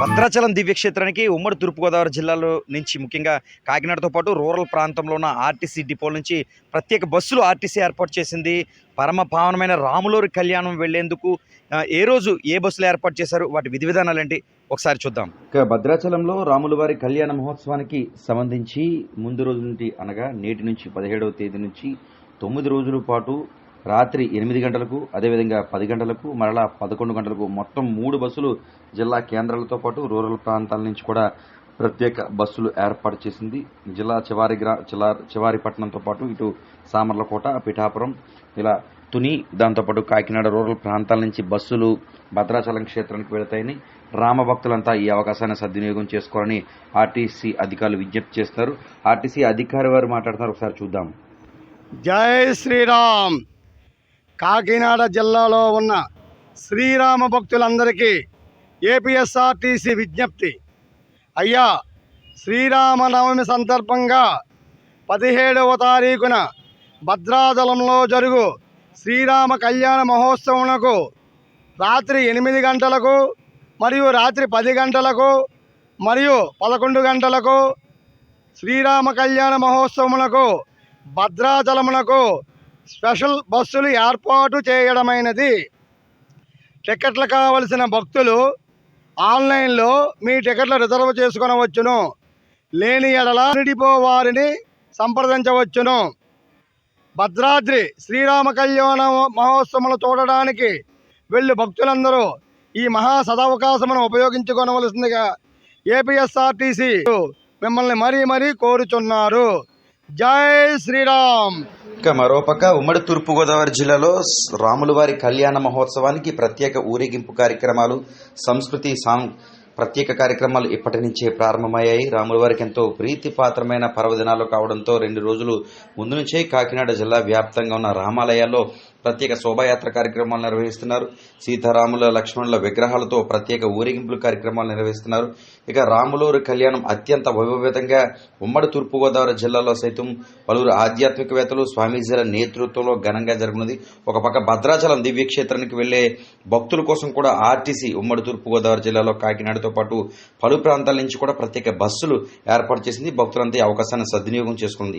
భద్రాచలం దివ్యక్షేత్రానికి ఉమ్మడి తూర్పుగోదావరి జిల్లాలో నుంచి ముఖ్యంగా కాకినాడతో పాటు రూరల్ ప్రాంతంలో ఉన్న ఆర్టీసీ డిపోల నుంచి ప్రత్యేక బస్సులు ఆర్టీసీ ఏర్పాటు చేసింది. పరమ పావనమైన రాములూరి కళ్యాణం వెళ్ళేందుకు ఏ రోజు ఏ బస్సులు ఏర్పాటు చేశారు? వాటి విధి విధానాలు ఏంటి? ఒకసారి చూద్దాం. భద్రాచలంలో రాములవారి కళ్యాణ మహోత్సవానికి సంబంధించి ముందు రోజు నుండి అనగా నేటి నుంచి పదిహేడవ తేదీ నుంచి తొమ్మిది రోజుల పాటు రాత్రి ఎనిమిది గంటలకు అదేవిధంగా పది గంటలకు మరలా పదకొండు గంటలకు మొత్తం మూడు బస్సులు జిల్లా కేంద్రాలతో పాటు రూరల్ ప్రాంతాల నుంచి కూడా ప్రత్యేక బస్సులు ఏర్పాటు చేసింది. జిల్లా చివారి గ్రా జిల్లా చివారి పట్టణంతో పాటు ఇటు సామర్లకోట పిఠాపురం ఇలా తుని దాంతోపాటు కాకినాడ రూరల్ ప్రాంతాల నుంచి బస్సులు భద్రాచలం క్షేత్రానికి వెళతాయని రామభక్తులంతా ఈ అవకాశాన్ని సద్వినియోగం చేసుకోవాలని ఆర్టీసీ అధికారులు విజ్ఞప్తి చేస్తున్నారు. ఆర్టీసీ అధికారి వారు మాట్లాడుతున్నారు. ఒకసారి చూద్దాం. జై శ్రీరామ్! కాకినాడ జిల్లాలో ఉన్న శ్రీరామ భక్తులందరికీ ఏపీఎస్ఆర్టీసీ విజ్ఞప్తి. అయ్యా శ్రీరామనవమి సందర్భంగా పదిహేడవ తారీఖున భద్రాచలంలో జరుగు శ్రీరామ కళ్యాణ మహోత్సవమునకు రాత్రి ఎనిమిది గంటలకు మరియు రాత్రి పది గంటలకు మరియు పదకొండు గంటలకు శ్రీరామ కళ్యాణ మహోత్సవమునకు భద్రాచలమునకు స్పెషల్ బస్సులు ఏర్పాటు చేయడమైనది. టికెట్లు కావలసిన భక్తులు ఆన్లైన్లో మీ టికెట్లు రిజర్వ్ చేసుకునవచ్చును. లేని ఎడల డిపో వారిని సంప్రదించవచ్చును. భద్రాద్రి శ్రీరామ కళ్యాణ మహోత్సవములు చూడడానికి వెళ్ళి భక్తులందరూ ఈ మహా సదవకాశమును ఉపయోగించుకోవలసిందిగా ఏపీఎస్ఆర్టీసీ మిమ్మల్ని మరీ మరీ కోరుచున్నారు. జై శ్రీరామ్. ఇక మరోపక్క ఉమ్మడి తూర్పుగోదావరి జిల్లాలో రాములవారి కళ్యాణ మహోత్సవానికి ప్రత్యేక ఊరేగింపు కార్యక్రమాలు సంస్కృతి సాం ప్రత్యేక కార్యక్రమాలు ఇప్పటి నుంచే ప్రారంభమయ్యాయి. రాములవారికి ఎంతో ప్రీతిపాత్రమైన పర్వదినాలు కావడంతో రెండు రోజులు ముందు నుంచే కాకినాడ జిల్లా వ్యాప్తంగా ఉన్న రామాలయాల్లో ప్రత్యేక శోభాయాత్ర కార్యక్రమాలు నిర్వహిస్తున్నారు. సీతారాముల లక్ష్మణుల విగ్రహాలతో ప్రత్యేక ఊరేగింపుల కార్యక్రమాలు నిర్వహిస్తున్నారు. ఇక రాములూరు కళ్యాణం అత్యంత వైభవేతంగా ఉమ్మడి తూర్పుగోదావరి జిల్లాలో సైతం పలువురు ఆధ్యాత్మికవేత్తలు స్వామీజీల నేతృత్వంలో ఘనంగా జరుగుతుంది ఒక పక్క భద్రాచలం దివ్యక్షేత్రానికి వెళ్ళే భక్తుల కోసం కూడా ఆర్టీసీ ఉమ్మడి తూర్పుగోదావరి జిల్లాలో కాకినాడతో పాటు పలు ప్రాంతాల నుంచి కూడా ప్రత్యేక బస్సులు ఏర్పాటు చేసింది. భక్తులంతా ఈ అవకాశాన్ని సద్వినియోగం చేసుకుంది.